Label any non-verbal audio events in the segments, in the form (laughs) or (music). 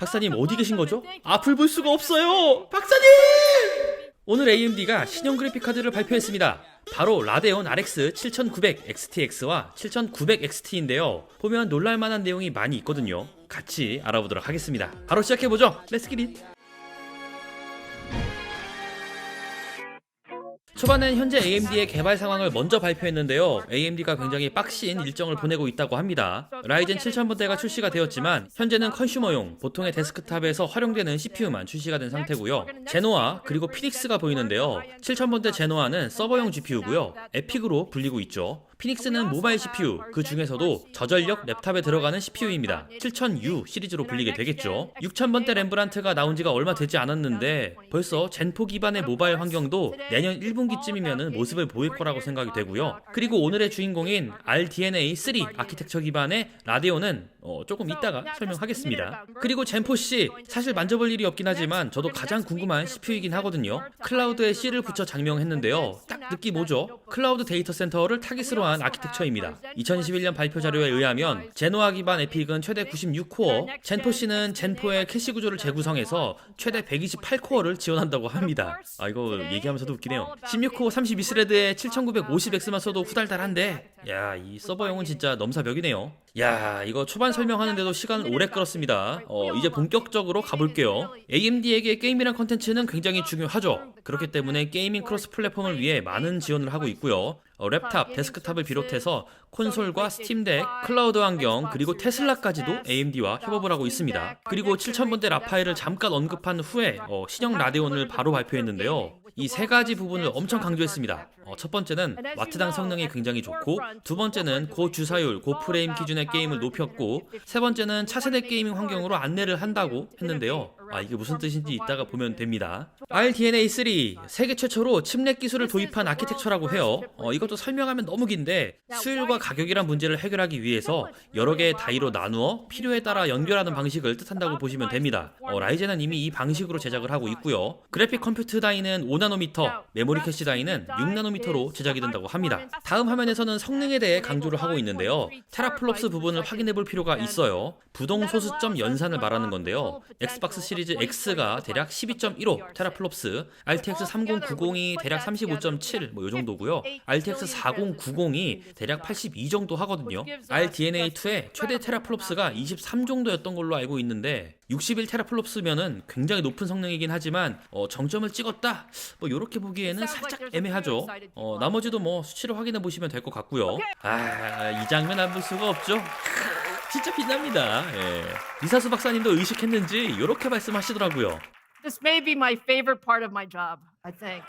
박사님 어디 계신 거죠? 앞을 볼 수가 없어요. 박사님! 오늘 AMD가 신형 그래픽 카드를 발표했습니다. 바로 라데온 RX 7900 XTX와 7900 XT인데요. 보면 놀랄만한 내용이 많이 있거든요. 같이 알아보도록 하겠습니다. 바로 시작해보죠. 렛츠 기 초반엔 현재 AMD의 개발 상황을 먼저 발표했는데요. AMD가 굉장히 빡신 일정을 보내고 있다고 합니다. 라이젠 7000번대가 출시가 되었지만 현재는 컨슈머용, 보통의 데스크탑에서 활용되는 CPU만 출시가 된 상태고요. 제노아 그리고 피닉스가 보이는데요. 7000번대 제노아는 서버용 GPU고요. 에픽으로 불리고 있죠. 피닉스는 모바일 CPU, 그 중에서도 저전력 랩탑에 들어가는 CPU입니다. 7000U 시리즈로 불리게 되겠죠. 6000번대 램브란트가 나온 지가 얼마 되지 않았는데 벌써 젠4 기반의 모바일 환경도 내년 1분기쯤이면 모습을 보일 거라고 생각이 되고요. 그리고 오늘의 주인공인 RDNA 3 아키텍처 기반의 라데온은 어, 조금 이따가 설명하겠습니다. 그리고 젠4C 사실 만져볼 일이 없긴 하지만 저도 가장 궁금한 CPU이긴 하거든요. 클라우드에 C를 붙여 장명했는데요. 딱 느낌 오죠? 클라우드 데이터 센터를 타깃으로 한 아키텍처입니다. 2021년 발표 자료에 의하면 제노아 기반 에픽은 최대 96코어, 젠4C는 젠4의 캐시 구조를 재구성해서 최대 128코어를 지원한다고 합니다. 아 이거 얘기하면서도 웃기네요. 16코어 32스레드에 7950X만 써도 후달달한데 야 이 서버용은 진짜 넘사벽이네요. 야 이거 초반 설명하는데도 시간을 오래 끌었습니다. 어 이제 본격적으로 가볼게요. AMD에게 게임이란 컨텐츠는 굉장히 중요하죠. 그렇기 때문에 게이밍 크로스 플랫폼을 위해 많은 지원을 하고 있고요. 어, 랩탑, 데스크탑을 비롯해서 콘솔과 스팀덱, 클라우드 환경, 그리고 테슬라까지도 AMD와 협업을 하고 있습니다. 그리고 7000번대 라파엘을 잠깐 언급한 후에 어, 신형 라데온을 바로 발표했는데요. 이 세 가지 부분을 엄청 강조했습니다. 어, 첫 번째는 와트당 성능이 굉장히 좋고, 두 번째는 고주사율, 고프레임 기준의 게임을 높였고, 세 번째는 차세대 게이밍 환경으로 안내를 한다고 했는데요. 아 이게 무슨 뜻인지 이따가 보면 됩니다. RDNA3 세계 최초로 칩넷 기술을 도입한 아키텍처라고 해요. 어, 이것도 설명하면 너무 긴데 수율과 가격이란 문제를 해결하기 위해서 여러 개의 다이로 나누어 필요에 따라 연결하는 방식을 뜻한다고 보시면 됩니다. 어, 라이젠은 이미 이 방식으로 제작을 하고 있고요. 그래픽 컴퓨트 다이는 5나노미터, 메모리 캐시 다이는 6나노미터로 제작이 된다고 합니다. 다음 화면에서는 성능에 대해 강조를 하고 있는데요. 테라플롭스 부분을 확인해 볼 필요가 있어요. 부동 소수점 연산을 말하는 건데요. 엑스박스 시리즈 X가 대략 12.15 테라플롭스, RTX 3090이 대략 35.7 뭐 요 정도고요. RTX 4090이 대략 82 정도 하거든요. RDNA2의 최대 테라플롭스가 23 정도였던 걸로 알고 있는데 61 테라플롭스면은 굉장히 높은 성능이긴 하지만 어, 정점을 찍었다 뭐 이렇게 보기에는 살짝 애매하죠. 어, 나머지도 뭐 수치를 확인해 보시면 될 것 같고요. 아 이 장면 안 볼 수가 없죠. 진짜 빛납니다. 예. 리사수 박사님도 의식했는지 이렇게 말씀하시더라고요. This may be my favorite part of my job, I think.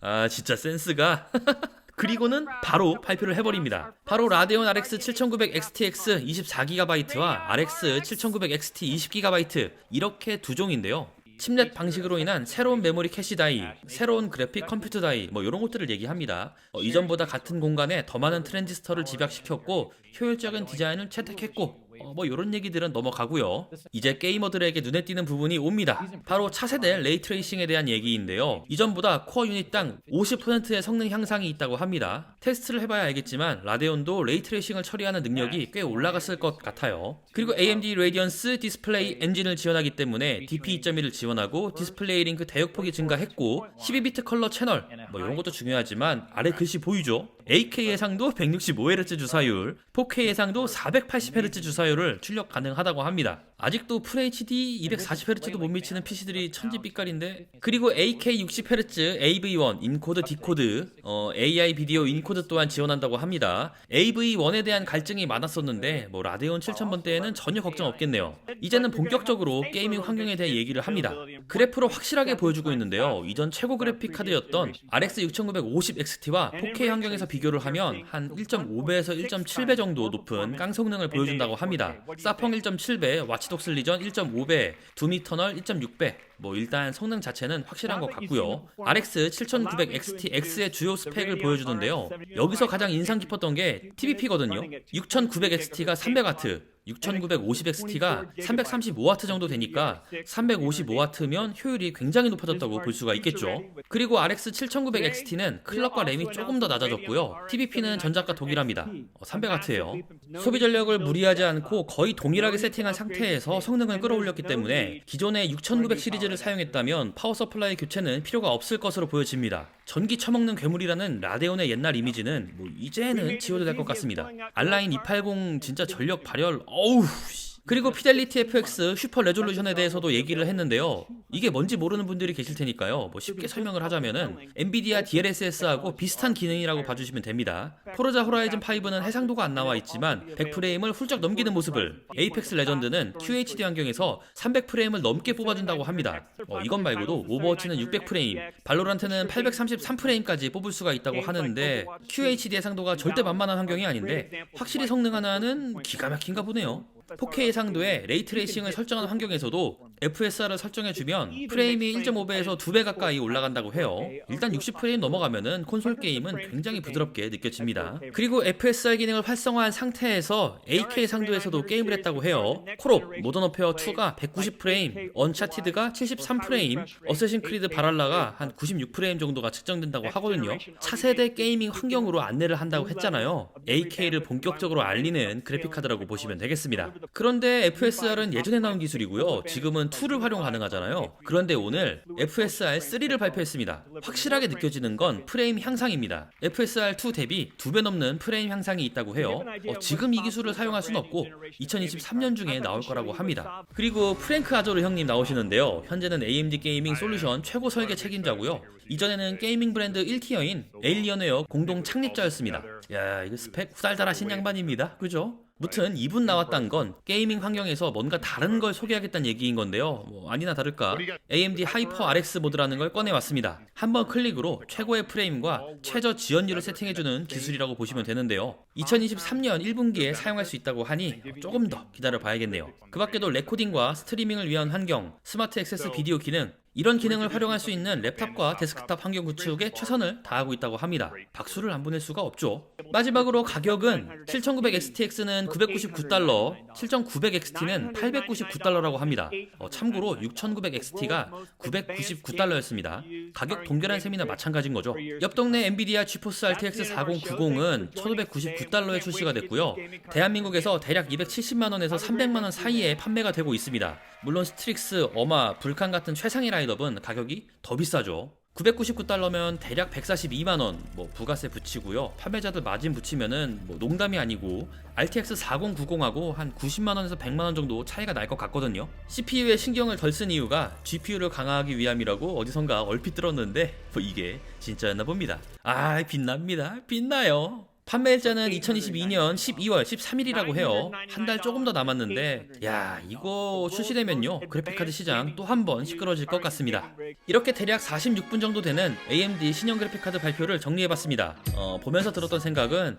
아 진짜 센스가 (laughs) 그리고는 바로 발표를 해버립니다. 바로 라데온 RX 7900 XTX 24GB와 RX 7900 XT 20GB 이렇게 두 종인데요. 칩넷 방식으로 인한 새로운 메모리 캐시 다이, 새로운 그래픽 컴퓨터 다이 뭐 이런 것들을 얘기합니다. 어, 이전보다 같은 공간에 더 많은 트랜지스터를 집약시켰고 효율적인 디자인을 채택했고 어, 뭐 이런 얘기들은 넘어가고요. 이제 게이머들에게 눈에 띄는 부분이 옵니다. 바로 차세대 레이트레이싱에 대한 얘기인데요. 이전보다 코어 유닛당 50%의 성능 향상이 있다고 합니다. 테스트를 해봐야 알겠지만 라데온도 레이트레이싱을 처리하는 능력이 꽤 올라갔을 것 같아요. 그리고 AMD 레디언스 디스플레이 엔진을 지원하기 때문에 DP2.1을 지원하고 디스플레이 링크 대역폭이 증가했고 12비트 컬러 채널 뭐 이런 것도 중요하지만 아래 글씨 보이죠? 8K 예상도 165Hz 주사율, 4K 예상도 480Hz 주사율을 출력 가능하다고 합니다. 아직도 FHD 240Hz도 못 미치는 PC들이 천지 빛깔인데 그리고 AK 60Hz AV1 인코드 디코드 어, AI 비디오 인코드 또한 지원한다고 합니다. AV1에 대한 갈증이 많았었는데 뭐 라데온 7000번대에는 전혀 걱정 없겠네요. 이제는 본격적으로 게이밍 환경에 대해 얘기를 합니다. 그래프로 확실하게 보여주고 있는데요. 이전 최고 그래픽 카드였던 RX 6950 XT와 4K 환경에서 비교를 하면 한 1.5배에서 1.7배 정도 높은 깡 성능을 보여준다고 합니다. 사펑 1.7배, 와 치독스 리전 1.5배, 두미터널 1.6배, 뭐 일단 성능 자체는 확실한 것 같고요. RX 7900XT-X의 주요 스펙을 보여주는데요. 여기서 가장 인상 깊었던 게 TVP거든요. 6900XT가 300W, 6950XT가 335W 정도 되니까 355W면 효율이 굉장히 높아졌다고 볼 수가 있겠죠. 그리고 RX 7900XT는 클럭과 램이 조금 더 낮아졌고요. TVP는 전작과 동일합니다. 300W예요. 소비 전력을 무리하지 않고 거의 동일하게 세팅한 상태에서 성능을 끌어올렸기 때문에 기존의 6900 시리즈 를 사용했다면 파워 서플라이 교체는 필요가 없을 것으로 보여집니다. 전기 처먹는 괴물이라는 라데온의 옛날 이미지는 뭐 이제는 지워도 될 것 같습니다. 알라인 280 진짜 전력 발열 어우 씨. 그리고 피델리티 FX 슈퍼 레졸루션에 대해서도 얘기를 했는데요. 이게 뭔지 모르는 분들이 계실 테니까요. 뭐 쉽게 설명을 하자면은 엔비디아 DLSS하고 비슷한 기능이라고 봐주시면 됩니다. 포르자 호라이즌 5는 해상도가 안 나와 있지만 100프레임을 훌쩍 넘기는 모습을 에이펙스 레전드는 QHD 환경에서 300프레임을 넘게 뽑아준다고 합니다. 어, 이것 말고도 오버워치는 600프레임, 발로란트는 833프레임까지 뽑을 수가 있다고 하는데 QHD 해상도가 절대 만만한 환경이 아닌데 확실히 성능 하나는 기가 막힌가 보네요. 4K 해상도에 레이트레이싱을 설정한 환경에서도 FSR을 설정해주면 프레임이 1.5배에서 2배 가까이 올라간다고 해요. 일단 60프레임 넘어가면은 콘솔 게임은 굉장히 부드럽게 느껴집니다. 그리고 FSR 기능을 활성화한 상태에서 8K 해상도에서도 게임을 했다고 해요. 콜옵, 모던 어페어 2가 190프레임, 언차티드가 73프레임, 어쌔신 크리드 바랄라가 한 96프레임 정도가 측정된다고 하거든요. 차세대 게이밍 환경으로 안내를 한다고 했잖아요. 8K를 본격적으로 알리는 그래픽카드라고 보시면 되겠습니다. 그런데 FSR은 예전에 나온 기술이고요. 지금은 2를 활용 가능하잖아요. 그런데 오늘 FSR 3를 발표했습니다. 확실하게 느껴지는 건 프레임 향상입니다. FSR 2 대비 2배 넘는 프레임 향상이 있다고 해요. 어, 지금 이 기술을 사용할 수는 없고 2023년 중에 나올 거라고 합니다. 그리고 프랭크 아조르 형님 나오시는데요. 현재는 AMD 게이밍 솔루션 최고 설계 책임자고요. 이전에는 게이밍 브랜드 1티어인 에일리언웨어 공동 창립자였습니다. 야, 이거 스펙 후달달하신 양반입니다. 그죠? 무튼 이분 나왔단 건 게이밍 환경에서 뭔가 다른 걸 소개하겠다는 얘기인 건데요. 뭐 아니나 다를까 AMD 하이퍼 RX 모드라는 걸 꺼내왔습니다. 한 번 클릭으로 최고의 프레임과 최저 지연율을 세팅해주는 기술이라고 보시면 되는데요. 2023년 1분기에 사용할 수 있다고 하니 조금 더 기다려 봐야겠네요. 그 밖에도 레코딩과 스트리밍을 위한 환경, 스마트 액세스 비디오 기능, 이런 기능을 활용할 수 있는 랩탑과 데스크탑 환경 구축에 최선을 다하고 있다고 합니다. 박수를 안 보낼 수가 없죠. 마지막으로 가격은 7900XTX는 999달러, 7900XT는 899달러라고 합니다. 어, 참고로 6900XT가 999달러였습니다. 가격 동결한 셈이나 마찬가지인 거죠. 옆 동네 엔비디아 지포스 RTX 4090은 1599달러에 출시가 됐고요. 대한민국에서 대략 270만 원에서 300만 원 사이에 판매가 되고 있습니다. 물론 스트릭스, 어마, 불칸 같은 최상위 라인업은 가격이 더 비싸죠. 999달러면 대략 142만원 뭐 부가세 붙이고요. 판매자들 마진 붙이면은 뭐 농담이 아니고 RTX 4090하고 한 90만원에서 100만원 정도 차이가 날 것 같거든요. CPU에 신경을 덜 쓴 이유가 GPU를 강화하기 위함이라고 어디선가 얼핏 들었는데 뭐 이게 진짜였나 봅니다. 아 빛납니다. 빛나요 판매일자는 2022년 12월 13일이라고 해요. 한 달 조금 더 남았는데, 야, 이거 출시되면요. 그래픽카드 시장 또 한 번 시끄러질 것 같습니다. 이렇게 대략 46분 정도 되는 AMD 신형 그래픽카드 발표를 정리해봤습니다. 어, 보면서 들었던 생각은,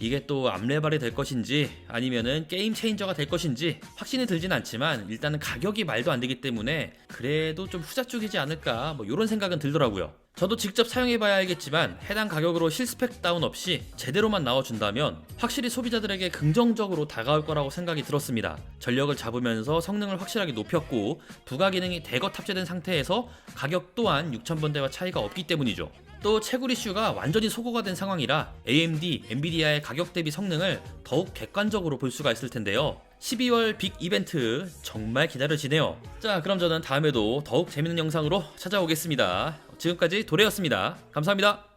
이게 또 암레발이 될 것인지 아니면은 게임 체인저가 될 것인지 확신이 들진 않지만 일단은 가격이 말도 안 되기 때문에 그래도 좀 후자 쪽이지 않을까 뭐 이런 생각은 들더라고요. 저도 직접 사용해봐야 알겠지만 해당 가격으로 실스펙 다운 없이 제대로만 나와준다면 확실히 소비자들에게 긍정적으로 다가올 거라고 생각이 들었습니다. 전력을 잡으면서 성능을 확실하게 높였고 부가 기능이 대거 탑재된 상태에서 가격 또한 6,000번대와 차이가 없기 때문이죠. 또 채굴 이슈가 완전히 소거가 된 상황이라 AMD, 엔비디아의 가격 대비 성능을 더욱 객관적으로 볼 수가 있을 텐데요. 12월 빅 이벤트 정말 기다려지네요. 자, 그럼 저는 다음에도 더욱 재밌는 영상으로 찾아오겠습니다. 지금까지 도래였습니다. 감사합니다.